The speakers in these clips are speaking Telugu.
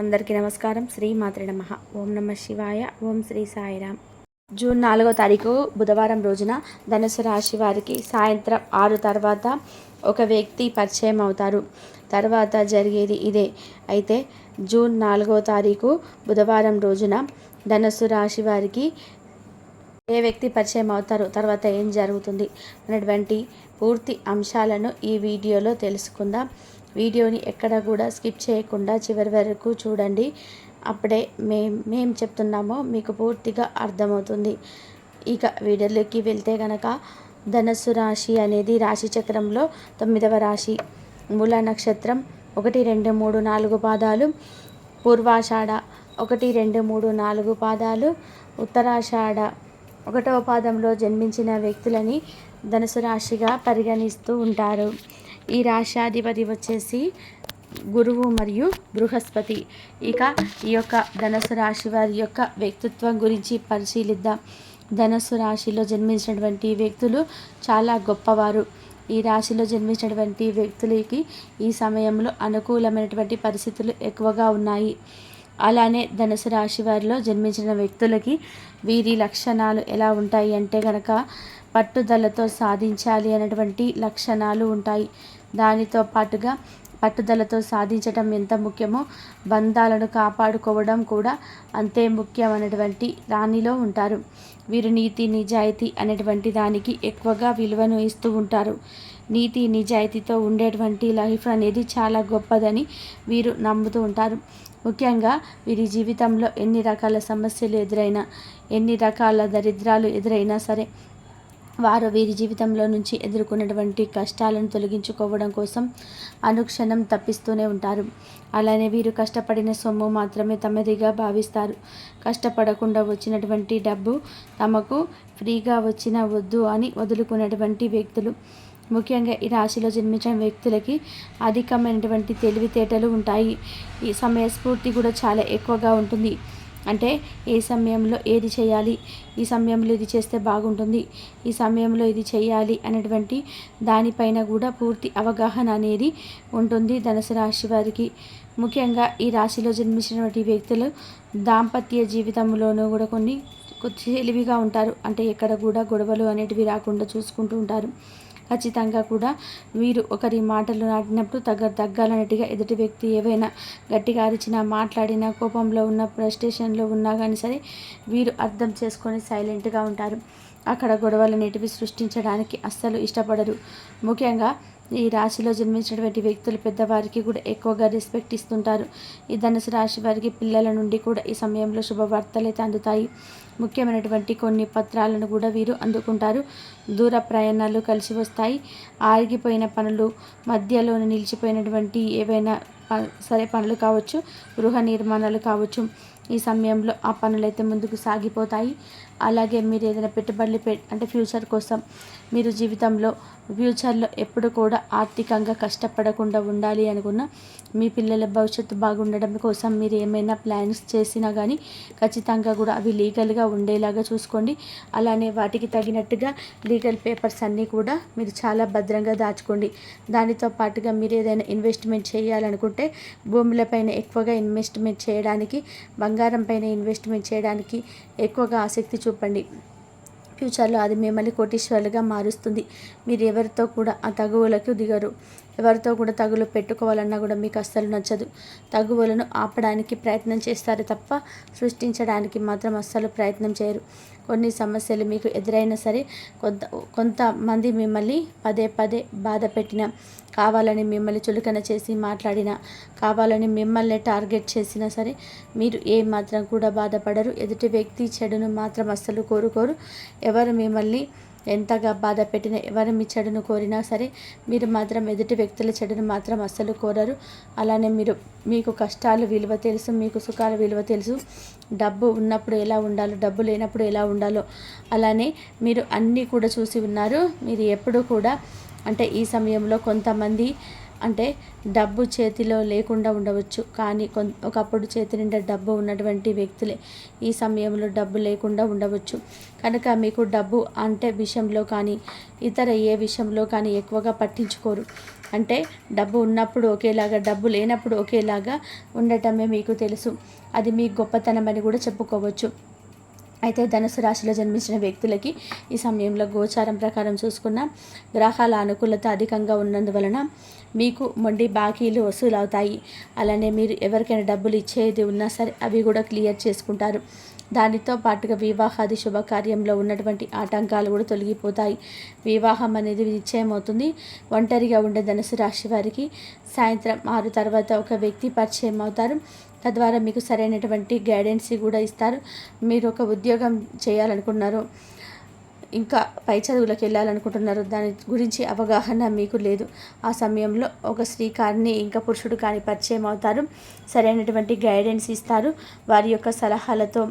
అందరికీ నమస్కారం. శ్రీ మాతృ నమ. ఓం నమ శివాయ. ఓం శ్రీ సాయిరామ్. జూన్ నాలుగో తారీఖు బుధవారం రోజున ధనుసు రాశి వారికి సాయంత్రం ఆరు తర్వాత ఒక వ్యక్తి పరిచయం అవుతారు. తర్వాత జరిగేది ఇదే. అయితే జూన్ నాలుగో తారీఖు బుధవారం రోజున ధనుసు రాశి వారికి ఏ వ్యక్తి పరిచయం అవుతారు? తర్వాత ఏం జరుగుతుంది? అనేటువంటి పూర్తి అంశాలను ఈ వీడియోలో తెలుసుకుందాం. వీడియోని ఎక్కడ కూడా స్కిప్ చేయకుండా చివరి వరకు చూడండి. అప్పుడే మేం మేము చెప్తున్నామో మీకు పూర్తిగా అర్థమవుతుంది. ఇక వీడియోలోకి వెళ్తే గనక ధనస్సు రాశి అనేది రాశి చక్రంలో తొమ్మిదవ రాశి. మూల నక్షత్రం ఒకటి రెండు మూడు నాలుగు పాదాలు. పూర్వాషాఢ ఒకటి రెండు మూడు నాలుగు పాదాలు. ఉత్తరాషాఢ ఒకటవ పాదంలో జన్మించిన వ్యక్తులని ధనుసు రాశిగా పరిగణిస్తూ ఉంటారు. ఈ రాశాధిపతి వచ్చేసి గురువు మరియు బృహస్పతి. ఇక ఈ యొక్క ధనుసు రాశి వారి యొక్క వ్యక్తిత్వం గురించి పరిశీలిద్దాం. ధనుసు రాశిలో జన్మించినటువంటి వ్యక్తులు చాలా గొప్పవారు. ఈ రాశిలో జన్మించినటువంటి వ్యక్తులకి ఈ సమయంలో అనుకూలమైనటువంటి పరిస్థితులు ఎక్కువగా ఉన్నాయి. అలానే ధనుసు రాశి వారిలో జన్మించిన వ్యక్తులకి వీరి లక్షణాలు ఎలా ఉంటాయి అంటే కనుక పట్టుదలతో సాధించాలి అనేటువంటి లక్షణాలు ఉంటాయి. దానితో పాటుగా పట్టుదలతో సాధించడం ఎంత ముఖ్యమో బంధాలను కాపాడుకోవడం కూడా అంతే ముఖ్యమైనటువంటి దానిలో ఉంటారు. వీరు నీతి నిజాయితీ అనేటువంటి దానికి ఎక్కువగా విలువను ఇస్తూ ఉంటారు. నీతి నిజాయితీతో ఉండేటువంటి లైఫ్ అనేది చాలా గొప్పదని వీరు నమ్ముతూ ఉంటారు. ముఖ్యంగా వీరి జీవితంలో ఎన్ని రకాల సమస్యలు ఎదురైనా ఎన్ని రకాల దరిద్రాలు ఎదురైనా సరే వారు వీరి జీవితంలో నుంచి ఎదుర్కొన్నటువంటి కష్టాలను తొలగించుకోవడం కోసం అనుక్షణం తప్పిస్తూనే ఉంటారు. అలానే వీరు కష్టపడిన సొమ్ము మాత్రమే తమదిగా భావిస్తారు. కష్టపడకుండా వచ్చినటువంటి డబ్బు తమకు ఫ్రీగా వచ్చిన వద్దు అని వదులుకున్నటువంటి వ్యక్తులు. ముఖ్యంగా ఈ రాశిలో జన్మించిన వ్యక్తులకి అధికమైనటువంటి తెలివితేటలు ఉంటాయి. ఈ సమయస్ఫూర్తి కూడా చాలా ఎక్కువగా ఉంటుంది. అంటే ఏ సమయంలో ఏది చేయాలి? ఈ సమయంలో ఇది చేస్తే బాగుంటుంది. ఈ సమయంలో ఇది చేయాలి అనేటువంటి దానిపైన కూడా పూర్తి అవగాహన అనేది ఉంటుంది ధనుసు రాశి వారికి. ముఖ్యంగా ఈ రాశిలో జన్మించినటువంటి వ్యక్తులు దాంపత్య జీవితంలోనూ కూడా కొన్ని తెలివిగా ఉంటారు. అంటే ఎక్కడ కూడా గొడవలు అనేటివి రాకుండా చూసుకుంటూ ఉంటారు. ఖచ్చితంగా కూడా వీరు ఒకరి మాటలు నాటినప్పుడు తగ్గ తగ్గాలన్నట్టుగా ఎదుటి వ్యక్తి ఏవైనా గట్టిగా అరిచినా మాట్లాడినా కోపంలో ఉన్న ఫ్రస్ట్రేషన్లో ఉన్నా కానీ సరే వీరు అర్థం చేసుకొని సైలెంట్గా ఉంటారు. అక్కడ గొడవలు అనేటివి సృష్టించడానికి అస్సలు ఇష్టపడరు. ముఖ్యంగా ఈ రాశిలో జన్మించినటువంటి వ్యక్తులు పెద్దవారికి కూడా ఎక్కువగా రెస్పెక్ట్ ఇస్తుంటారు. ఈ ధనుసు రాశి వారికి పిల్లల నుండి కూడా ఈ సమయంలో శుభవార్తలైతే అందుతాయి. ముఖ్యమైనటువంటి కొన్ని పత్రాలను కూడా వీరు అందుకుంటారు. దూర ప్రయాణాలు కలిసి వస్తాయి. ఆరిగిపోయిన పనులు మధ్యలో నిలిచిపోయినటువంటి ఏవైనా సరే పనులు కావచ్చు గృహ నిర్మాణాలు కావచ్చు ఈ సమయంలో ఆ పనులైతే ముందుకు సాగిపోతాయి. అలాగే మీరు ఏదైనా పెట్టుబడులు పె అంటే ఫ్యూచర్ కోసం మీరు జీవితంలో ఫ్యూచర్లో ఎప్పుడు కూడా ఆర్థికంగా కష్టపడకుండా ఉండాలి అనుకున్న మీ పిల్లల భవిష్యత్తు బాగుండడం కోసం మీరు ఏమైనా ప్లాన్స్ చేసినా కానీ ఖచ్చితంగా కూడా అవి లీగల్గా ఉండేలాగా చూసుకోండి. అలానే వాటికి తగినట్టుగా లీగల్ పేపర్స్ అన్నీ కూడా మీరు చాలా భద్రంగా దాచుకోండి. దానితో పాటుగా మీరు ఏదైనా ఇన్వెస్ట్మెంట్ చేయాలనుకుంటే భూములపైన ఎక్కువగా ఇన్వెస్ట్మెంట్ చేయడానికి బంగారం పైన ఇన్వెస్ట్మెంట్ చేయడానికి ఎక్కువగా ఆసక్తి చూపండి. ఫ్యూచర్లో అది మిమ్మల్ని కోటీశ్వరులుగా మారుస్తుంది. మీరు ఎవరితో కూడా ఆ తగువులకు దిగరు. ఎవరితో కూడా తగులు పెట్టుకోవాలన్నా కూడా మీకు అస్సలు నచ్చదు. తగువలను ఆపడానికి ప్రయత్నం చేస్తారు తప్ప సృష్టించడానికి మాత్రం అస్సలు ప్రయత్నం చేయరు. కొన్ని సమస్యలు మీకు ఎదురైనా సరే కొంత కొంతమంది మిమ్మల్ని పదే పదే బాధ పెట్టిన కావాలని మిమ్మల్ని చులకన చేసి మాట్లాడిన కావాలని మిమ్మల్ని టార్గెట్ చేసినా సరే మీరు ఏ మాత్రం కూడా బాధపడరు. ఎదుటి వ్యక్తి చెడును మాత్రం అస్సలు కోరుకోరు. ఎవరు మిమ్మల్ని ఎంతగా బాధ పెట్టినా ఎవరు మీ చెడును కోరినా సరే మీరు మాత్రం ఎదుటి వ్యక్తుల చెడును మాత్రం అస్సలు కోరరు. అలానే మీరు మీకు కష్టాలు విలువ తెలుసు మీకు సుఖాల విలువ తెలుసు. డబ్బు ఉన్నప్పుడు ఎలా ఉండాలో డబ్బు లేనప్పుడు ఎలా ఉండాలో అలానే మీరు అన్నీ కూడా చూసి ఉన్నారు. మీరు ఎప్పుడు కూడా అంటే ఈ సమయంలో కొంతమంది అంటే డబ్బు చేతిలో లేకుండా ఉండవచ్చు. కానీ కొన్ ఒకప్పుడు చేతి నిండా డబ్బు ఉన్నటువంటి వ్యక్తులే ఈ సమయంలో డబ్బు లేకుండా ఉండవచ్చు. కనుక మీకు డబ్బు అంటే విషయంలో కానీ ఇతర ఏ విషయంలో కానీ ఎక్కువగా పట్టించుకోరు. అంటే డబ్బు ఉన్నప్పుడు ఒకేలాగా డబ్బు లేనప్పుడు ఒకేలాగా ఉండటమే మీకు తెలుసు. అది మీ గొప్పతనం అని కూడా చెప్పుకోవచ్చు. అయితే ధనుసు రాశిలో జన్మించిన వ్యక్తులకి ఈ సమయంలో గోచారం ప్రకారం చూసుకున్న. గ్రహాల అనుకూలత అధికంగా ఉన్నందువలన మీకు మొండి బాకీలు వసూలు అవుతాయి అలానే మీరు ఎవరికైనా డబ్బులు ఇచ్చేది ఉన్నా సరే అవి కూడా క్లియర్ చేసుకుంటారు. దానితో పాటుగా వివాహాది శుభకార్యంలో ఉన్నటువంటి ఆటంకాలు కూడా తొలగిపోతాయి. వివాహం అనేది నిశ్చయం అవుతుంది ఒంటరిగా ఉండే ధనుసు రాశి వారికి సాయంత్రం ఆరు తర్వాత ఒక వ్యక్తి పరిచయం అవుతారు. తద్వారా మీకు సరైనటువంటి గైడెన్స్ కూడా ఇస్తారు. మీరు ఒక ఉద్యోగం చేయాలనుకున్నారు ఇంకా పై చదువులకు వెళ్ళాలనుకుంటున్నారు దాని గురించి అవగాహన మీకు లేదు. ఆ సమయంలో ఒక స్త్రీ కానీ ఇంకా పురుషుడు కానీ పరిచయం అవుతారు. సరైనటువంటి గైడెన్స్ ఇస్తారు. వారి యొక్క సలహాలతో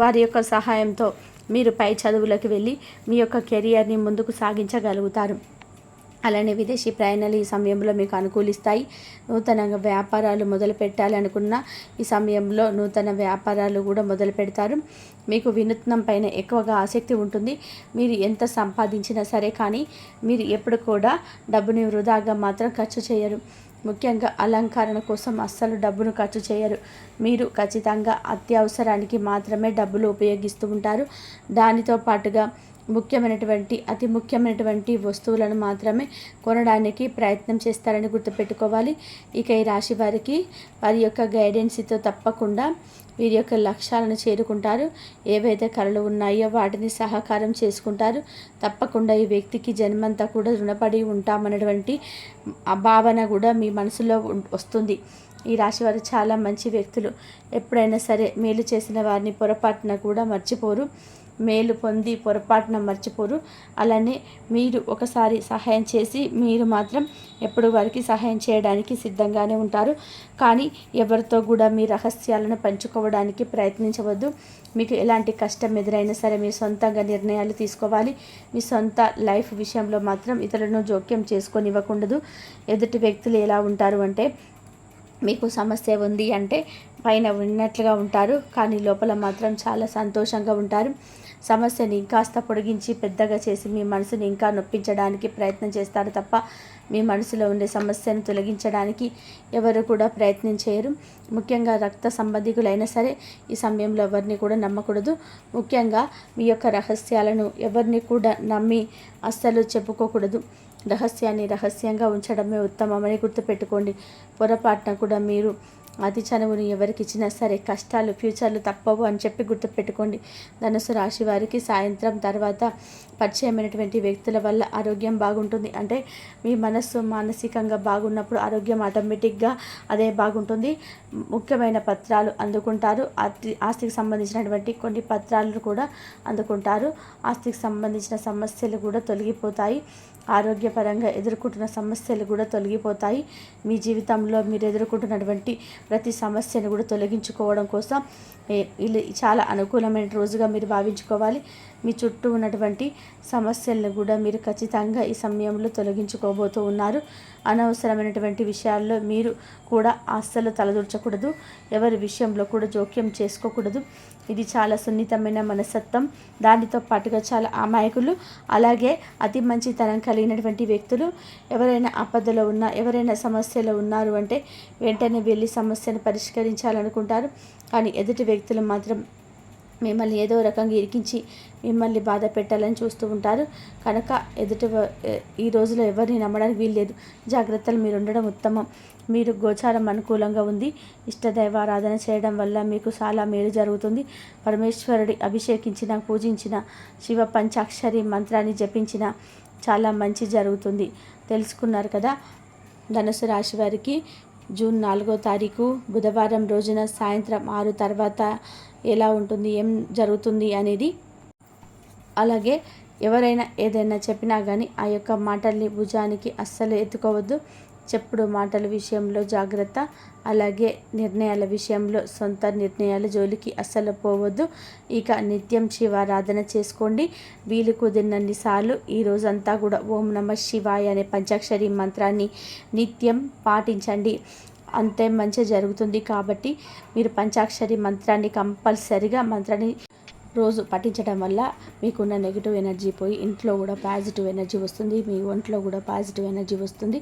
వారి యొక్క సహాయంతో మీరు పై చదువులకు వెళ్ళి మీ యొక్క కెరియర్ని ముందుకు సాగించగలుగుతారు. అలానే విదేశీ ప్రయాణాలు ఈ సమయంలో మీకు అనుకూలిస్తాయి. నూతనంగా వ్యాపారాలు మొదలు పెట్టాలనుకున్న ఈ సమయంలో నూతన వ్యాపారాలు కూడా మొదలు పెడతారు. మీకు వినూత్నం పైన ఎక్కువగా ఆసక్తి ఉంటుంది. మీరు ఎంత సంపాదించినా సరే కానీ మీరు ఎప్పుడు కూడా డబ్బుని వృధాగా మాత్రం ఖర్చు చేయరు. ముఖ్యంగా అలంకరణ కోసం అస్సలు డబ్బును ఖర్చు చేయరు. మీరు ఖచ్చితంగా అత్యవసరానికి మాత్రమే డబ్బులు ఉపయోగిస్తూ ఉంటారు. దానితో పాటుగా ముఖ్యమైనటువంటి అతి ముఖ్యమైనటువంటి వస్తువులను మాత్రమే కొనడానికి ప్రయత్నం చేస్తారని గుర్తుపెట్టుకోవాలి. ఇక ఈ రాశి వారికి వారి యొక్క గైడెన్స్తో తప్పకుండా వీరి యొక్క లక్ష్యాలను చేరుకుంటారు. ఏవైతే కళలు ఉన్నాయో వాటిని సహకారం చేసుకుంటారు. తప్పకుండా ఈ వ్యక్తికి జన్మంతా కూడా రుణపడి ఉంటామన్నటువంటి భావన కూడా మీ మనసులో వస్తుంది. ఈ రాశి వారు చాలా మంచి వ్యక్తులు. ఎప్పుడైనా సరే మేలు చేసిన వారిని పొరపాటున కూడా మర్చిపోరు. మేలు పొంది పొరపాటున మర్చిపోరు. అలానే మీరు ఒకసారి సహాయం చేసి మీరు మాత్రం ఎప్పుడు వారికి సహాయం చేయడానికి సిద్ధంగానే ఉంటారు. కానీ ఎవరితో కూడా మీ రహస్యాలను పంచుకోవడానికి ప్రయత్నించవద్దు. మీకు ఎలాంటి కష్టం ఎదురైనా సరే మీ సొంతంగా నిర్ణయాలు తీసుకోవాలి. మీ సొంత లైఫ్ విషయంలో మాత్రం ఇతరులను జోక్యం చేసుకొని ఇవ్వకూడదు ఎదుటి వ్యక్తులు ఎలా ఉంటారు అంటే మీకు సమస్య ఉంది అంటే పైన ఉన్నట్లుగా ఉంటారు. కానీ లోపల మాత్రం చాలా సంతోషంగా ఉంటారు. సమస్యని ఇంకాస్త పొడిగించి పెద్దగా చేసి మీ మనసుని ఇంకా నొప్పించడానికి ప్రయత్నం చేస్తారు తప్ప మీ మనసులో ఉండే సమస్యను తొలగించడానికి ఎవరు కూడా ప్రయత్నం చేయరు. ముఖ్యంగా రక్త సంబంధికులైనా సరే ఈ సమయంలో ఎవరిని కూడా నమ్మకూడదు. ముఖ్యంగా మీ యొక్క రహస్యాలను ఎవరిని కూడా నమ్మి అస్సలు చెప్పుకోకూడదు. రహస్యాన్ని రహస్యంగా ఉంచడమే ఉత్తమమని గుర్తుపెట్టుకోండి. పొరపాటున కూడా మీరు అతి చనువును ఎవరికి ఇచ్చినా సరే కష్టాలు ఫ్యూచర్లు తప్పవు అని చెప్పి గుర్తుపెట్టుకోండి. ధనుసు రాశి వారికి సాయంత్రం తర్వాత పరిచయమైనటువంటి వ్యక్తుల వల్ల ఆరోగ్యం బాగుంటుంది. అంటే మీ మనస్సు మానసికంగా బాగున్నప్పుడు ఆరోగ్యం ఆటోమేటిక్గా అదే బాగుంటుంది. ముఖ్యమైన పత్రాలు అందుకుంటారు. ఆస్తి ఆస్తికి సంబంధించినటువంటి కొన్ని పత్రాలను కూడా అందుకుంటారు. ఆస్తికి సంబంధించిన సమస్యలు కూడా తొలగిపోతాయి. ఆరోగ్యపరంగా ఎదుర్కొంటున్న సమస్యలు కూడా తొలగిపోతాయి. మీ జీవితంలో మీరు ఎదుర్కొంటున్నటువంటి ప్రతి సమస్యను కూడా తొలగించుకోవడం కోసం ఇది చాలా అనుకూలమైన రోజుగా మీరు భావించుకోవాలి. మీ చుట్టూ ఉన్నటువంటి సమస్యలను కూడా మీరు ఖచ్చితంగా ఈ సమయంలో తొలగించుకోబోతూ ఉన్నారు. అనవసరమైనటువంటి విషయాల్లో మీరు కూడా అస్సలు తలదూర్చకూడదు. ఎవరి విషయంలో కూడా జోక్యం చేసుకోకూడదు. ఇది చాలా సున్నితమైన మనస్తత్వం. దానితో పాటుగా చాలా అమాయకులు. అలాగే అతి మంచితనం కలిగినటువంటి వ్యక్తులు ఎవరైనా ఆపదలో ఉన్నా ఎవరైనా సమస్యలో ఉన్నారు అంటే వెంటనే వెళ్ళి సమస్యను పరిష్కరించాలనుకుంటారు. కానీ ఎదుటి వ్యక్తులు మాత్రం మిమ్మల్ని ఏదో రకంగా ఇరికించి మిమ్మల్ని బాధ పెట్టాలని చూస్తూ ఉంటారు. కనుక ఎదుటి ఈ రోజులో ఎవరిని నమ్మడానికి వీల్లేదు. జాగ్రత్తలు మీరు ఉండడం ఉత్తమం. మీరు గోచారం అనుకూలంగా ఉంది. ఇష్టదైవారాధన చేయడం వల్ల మీకు చాలా మేలు జరుగుతుంది. పరమేశ్వరుడి అభిషేకించిన పూజించిన శివ పంచాక్షరి మంత్రాన్ని జపించిన చాలా మంచి జరుగుతుంది. తెలుసుకున్నారు కదా? ధనుసు రాశి వారికి జూన్ నాలుగో తారీఖు బుధవారం రోజున సాయంత్రం ఆరు తర్వాత ఎలా ఉంటుంది? ఏం జరుగుతుంది అనేది అలాగే ఎవరైనా ఏదైనా చెప్పినా కానీ ఆ యొక్క మాటల్ని భుజానికి అస్సలు ఎత్తుకోవద్దు. చెప్పుడు మాటల విషయంలో జాగ్రత్త అలాగే నిర్ణయాల విషయంలో సొంత నిర్ణయాల జోలికి అస్సలు పోవద్దు. ఇక నిత్యం శివారాధన చేసుకోండి. వీలు కుదిరినన్నిసార్లు ఈ రోజంతా కూడా ఓం నమ శివాయ అనే పంచాక్షరి మంత్రాన్ని నిత్యం పాటించండి. అంతే మంచి జరుగుతుంది కాబట్టి మీరు పంచాక్షరి మంత్రాన్ని కంపల్సరిగా మంత్రాన్ని రోజు పఠించడం వల్ల మీకున్న నెగిటివ్ ఎనర్జీ పోయి ఇంట్లో కూడా పాజిటివ్ ఎనర్జీ వస్తుంది మీ ఒంట్లో కూడా పాజిటివ్ ఎనర్జీ వస్తుంది.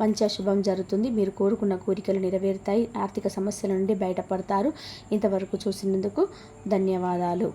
మంచి శుభం జరుగుతుంది. మీరు కోరుకున్న కోరికలు నెరవేరుతాయి. ఆర్థిక సమస్యల నుండి బయటపడతారు. ఇంతవరకు చూసినందుకు ధన్యవాదాలు.